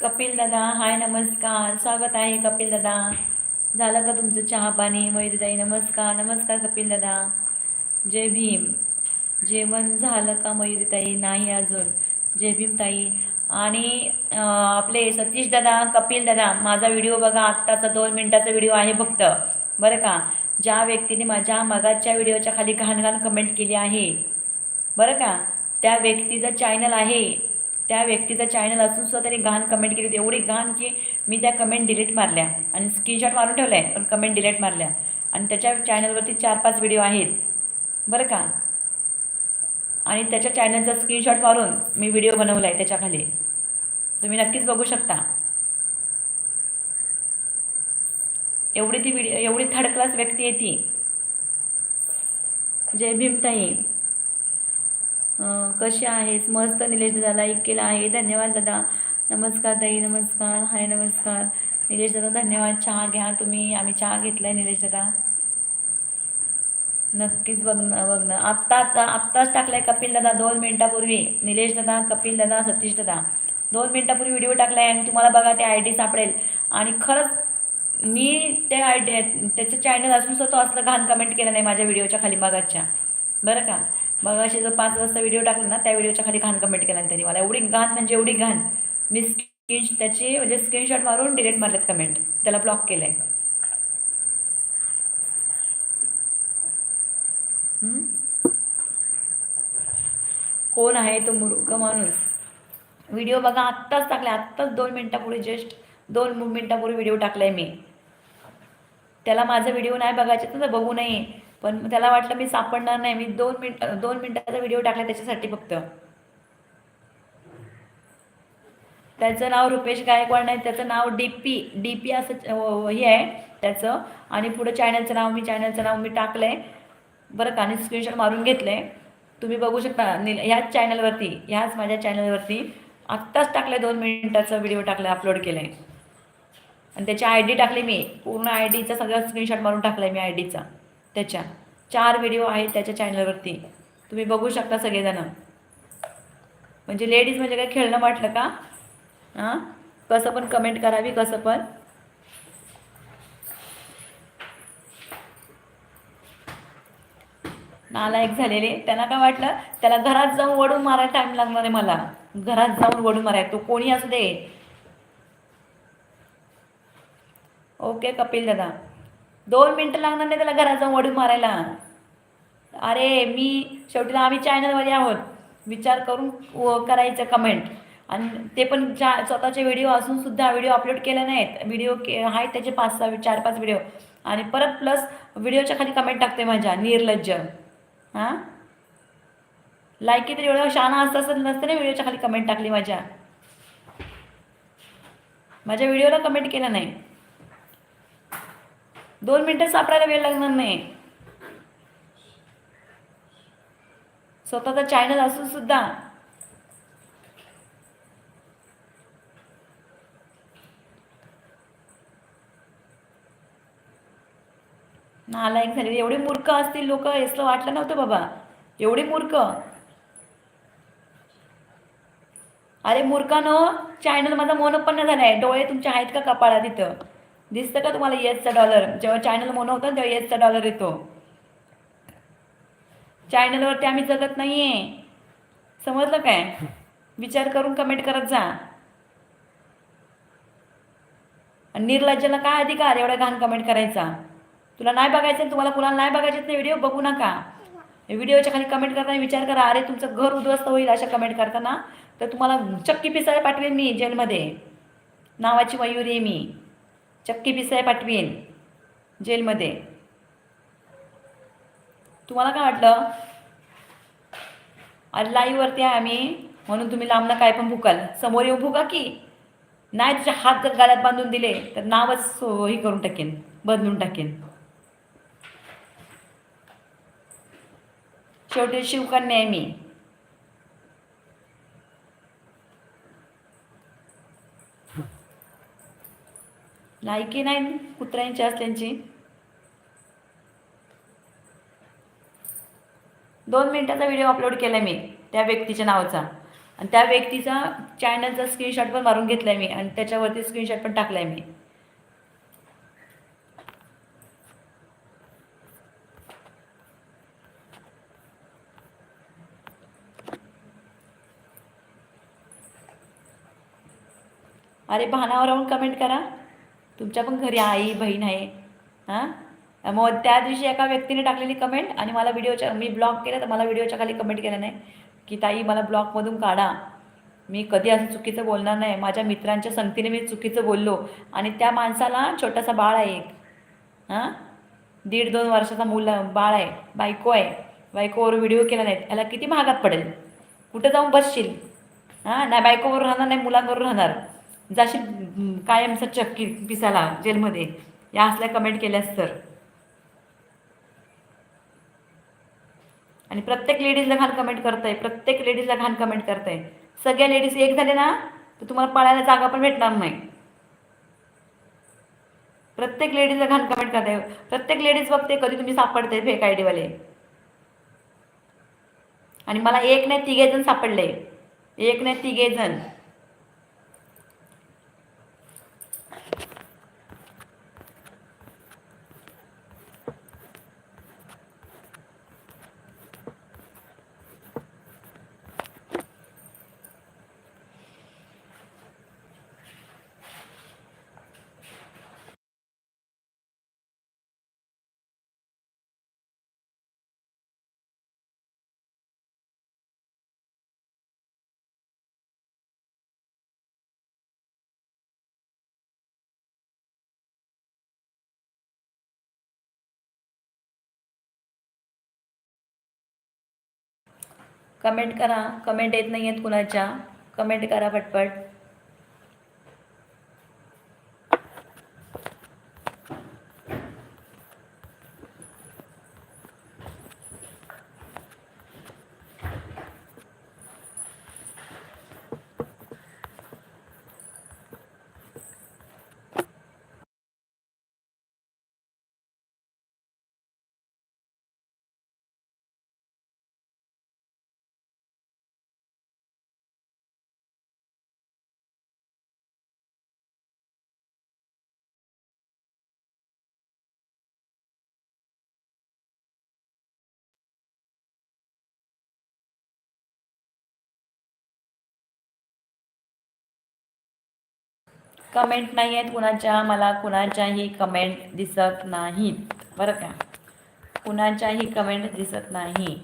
कपिल दादा हाय नमस्कार. स्वागत आहे कपिल दादा. झालं का तुमचं चहा पाणी मयुरीताई नमस्कार. नमस्कार कपिल दादा. जय भीम. जेवण झालं का मयुरीताई नाही अजून. जय भीम ताई. आणि आपले सतीश दादा कपिल दादा माझा व्हिडिओ बघा. आत्ताचा दोन मिनिटाचा व्हिडिओ आहे फक्त. बरं का? ज्या व्यक्तीने माझ्या मगाच्या व्हिडिओच्या खाली घाण घाण कमेंट केली आहे. बरं का? त्या व्यक्तीचं चॅनल आहे. त्या व्यक्तीचं चॅनल असून सुद्धा त्याने घाण कमेंट केली होती. एवढी घाण की मी त्या कमेंट डिलीट मारल्या. आणि स्क्रीनशॉट मारून ठेवला आहे पण कमेंट डिलीट मारल्या. आणि त्याच्या चॅनलवरती चार पाच व्हिडिओ आहेत. बरं का? आणि त्याच्या चॅनलचा स्क्रीनशॉट मारून मी व्हिडिओ बनवला आहे त्याच्याखाली. तुम्ही नक्कीच बघू शकता. एवढी ती व्हिडिओ एवढी थर्ड क्लास व्यक्ती आहे ती. जय भीमताई. कसे कशी आहेस? मस्त निलेश दादा ऐक केला आहे. धन्यवाद दादा. नमस्कार ताई नमस्कार. हाय नमस्कार. निलेश दादा धन्यवाद. चहा घ्या तुम्ही. आम्ही चहा घेतलाय निलेश दादा. नक्कीच बघणं बघणं आत्ताच आत्ताच टाकलाय कपिल दादा दोन मिनिटापूर्वी. निलेश दादा कपिल दादा सतीश दादा. दोन मिनिटापूर्वी व्हिडिओ टाकलाय आणि तुम्हाला बघा ते आय डी सापडेल. आणि खरंच मी त्या आय डी त्याचं चॅनल असून सुद्धा तो असलं घाण कमेंट केलं नाही माझ्या व्हिडिओच्या खाली मागाच्या. बरं का? मगाशी जो पाच वाजता व्हिडिओ टाकला ना त्या व्हिडिओच्या खाली घाण कमेंट केला त्यांनी मला. एवढी घाण म्हणजे एवढी घाण. मी स्क्रीन त्याची म्हणजे स्क्रीनशॉट मारून डिलीट मारलेत कमेंट त्याला ब्लॉक केलं आहे कोण आहे तो मूर्ख माणूस? व्हिडिओ बघा आत्ताच टाकला आत्ताच दोन मिनटापूर्वी जस्ट दोन मिनटापूर्वी व्हिडिओ टाकलाय मी. त्याला माझा व्हिडिओ नाही बघायचे तर बघू नये. पण त्याला वाटलं मी सापडणार नाही. मी दोन मिनिट दोन मिनिटाचा व्हिडिओ टाकला त्याच्यासाठी फक्त. त्याचं नाव रुपेश गायकवाड नाही त्याचं नाव डी पी डी पी असं हो, हो, हे आहे त्याचं. आणि पुढं चॅनलचं नाव मी चॅनलचं नाव मी टाकलं आहे बरं का? आणि स्क्रीनशॉट मारून घेतलं आहे तुम्ही बघू शकता निल ह्याच चॅनलवरती ह्याच माझ्या चॅनलवरती आत्ताच टाकलं आहे दोन मिनिटाचा व्हिडिओ टाकला अपलोड केला आहे आणि त्याची आय डी टाकली मी. पूर्ण आय डीचा सगळा स्क्रीनशॉट मारून टाकला आहे मी आय डीचा त्याच्या. चार व्हिडिओ आहेत त्याच्या चॅनलवरती तुम्ही बघू शकता सगळेजणं. म्हणजे लेडीज म्हणजे काय खेळणं वाटलं का? हां? कसं पण कमेंट करावी कसं पण. नालायक झालेले. त्यांना काय वाटलं? त्याला घरात जाऊन वडून मारायला टाईम लागणार आहे मला. घरात जाऊन वडून मारायला. तो कोणी असू दे. ओके कपिल दादा. दोन मिनटं लागणार नाही त्याला घरात जाऊन वडून मारायला. अरे मी शेवटीला आम्ही चॅनलमध्ये आहोत. विचार करून व- करायचं कमेंट आणि ते पण चा स्वतःचे व्हिडिओ असून सुद्धा व्हिडिओ अपलोड केले नाहीत. व्हिडिओ के आहेत त्याचे पाच सहा चार पाच व्हिडिओ आणि परत प्लस व्हिडिओच्या खाली कमेंट टाकते माझ्या निर्लज्ज. हां? लायकी तरी एवढं? शाना असतं असं नसतं ना व्हिडिओच्या खाली कमेंट टाकली माझ्या. माझ्या व्हिडिओला कमेंट केलं नाही. दोन मिनटं सापडायला वेळ लागणार नाही. स्वतःचा चॅनल असून सुद्धा. नालायक झाले. एवढे मूर्ख असतील लोक असं वाटलं नव्हतं बाबा. एवढे मूर्ख. अरे मूर्खानं चॅनल माझा मोनपन्न झालाय. डोळे तुमचे आहेत का कपाळा तिथं दिसतं का तुम्हाला येसचा डॉलर जेव्हा चॅनल मोनो होतं ना, तेव्हा येसचा डॉलर येतो. चॅनलवरती आम्ही जगत नाहीये. समजलं काय? विचार करून कमेंट करत जा. आणि निर्लज्जाला काय अधिकार? एवढा घाण कमेंट करायचा. तुला नाही बघायचं तुम्हाला कुणाला नाही बघायचे नाही व्हिडिओ बघू नका. व्हिडिओच्या खाली कमेंट करताना विचार करा अरे तुमचं घर उद्ध्वस्त होईल अशा कमेंट करताना. तर तुम्हाला चक्की पिसाय पाठवेन मी जेलमध्ये. नावाची मयुरी आहे मी. चक्की पिसाय पाठवीन. जेलमध्ये. तुम्हाला काय वाटलं? अरे लाईववरती आहे आम्ही म्हणून तुम्ही लांबनं काय पण भुकाल. समोर येऊ भुका की. नाही तुझ्या हात जर गाड्यात बांधून दिले तर नावच सो- हे करून टाकेन बदलून टाकेन. शेवटी शिवकन्या आहे मी. लायकी नाही? कुत्र्यांची असल्यांची. दोन मिनिटाचा व्हिडिओ अपलोड केला मी त्या व्यक्तीच्या नावाचा. आणि त्या व्यक्तीचा चॅनलचा स्क्रीनशॉट पण मारून घेतला मी आणि त्याच्यावरती स्क्रीनशॉट पण टाकला मी. अरे भानावर राहून कमेंट करा. तुमच्या पण घरी आई बहीण आहे. हां? मग त्या दिवशी एका व्यक्तीने टाकलेली कमेंट आणि मला व्हिडिओच्या मी ब्लॉग केलं तर मला व्हिडिओच्या खाली कमेंट केलं नाही. की ताई मला ब्लॉगमधून काढा. मी कधी असं चुकीचं बोलणार नाही. माझ्या मित्रांच्या संगतीने मी चुकीचं बोललो. आणि त्या माणसाला छोटासा बाळ आहे एक. हां? दीड दोन वर्षाचा मुलं बाळ आहे. बायको आहे. बायकोवर व्हिडिओ केला नाही याला किती महागात पडेल? कुठं जाऊन बसशील? हां? नाही बायकोवर राहणार नाही मुलांबरोबर राहणार. जाशील कायमचा चक्की पिसाला जेलमध्ये. या असल्या कमेंट केल्यास तर आणि प्रत्येक लेडीजला घाण कमेंट करताय प्रत्येक लेडीजला घाण कमेंट करताय. सगळ्या लेडीज एक झाले ना तर तुम्हाला पळायला जागा पण भेटणार नाही. प्रत्येक लेडीजला घाण कमेंट करताय. प्रत्येक लेडीज बघते कधी तुम्ही सापडते फेक आय डीवाले आणि मला एक नाही तिघे जण सापडले. एक नाही तिघे जण. कमेंट करा. कमेंट येत नाही आहेत कुणाच्या. कमेंट करा पटपट. कमेंट नाही आहेत कुणाच्या मला कुणाच्याही कमेंट दिसत नाहीत. बरं का? कुणाच्याही कमेंट दिसत नाही.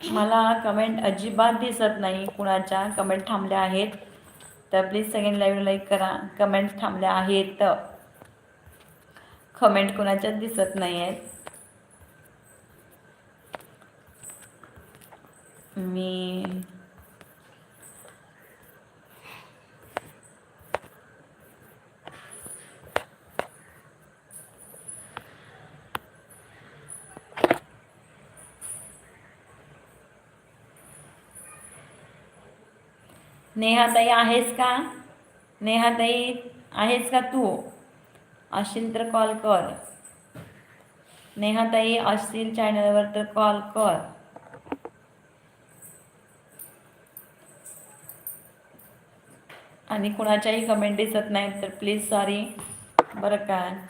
मला कमेंट अजिबात दिसत नाही. कुणाच्या कमेंट थांबल्या आहेत? तर प्लीज सेकंड लाईव्ह लाईक करा. कमेंट थांबल्या आहेत. कमेंट कुणाच्याच दिसत नाही आहेत मी नेहाताई आहेस का? नेहाताई आहेस का तू? असशील तर कॉल कर. नेहाताई असतील चॅनलवर तर कॉल कर. आणि कुणाच्याही कमेंट दिसत नाहीत तर प्लीज सॉरी बरं का?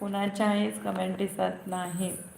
कुणाच्याहीच कमेंट दिसत नाहीत.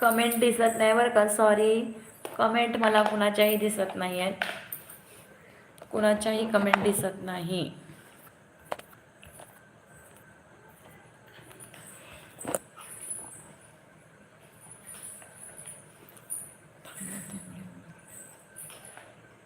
कमेंट दिसत नाही बरं का? सॉरी कमेंट मला कुणाच्याही दिसत नाही आहेत कुणाच्याही कमेंट दिसत नाही.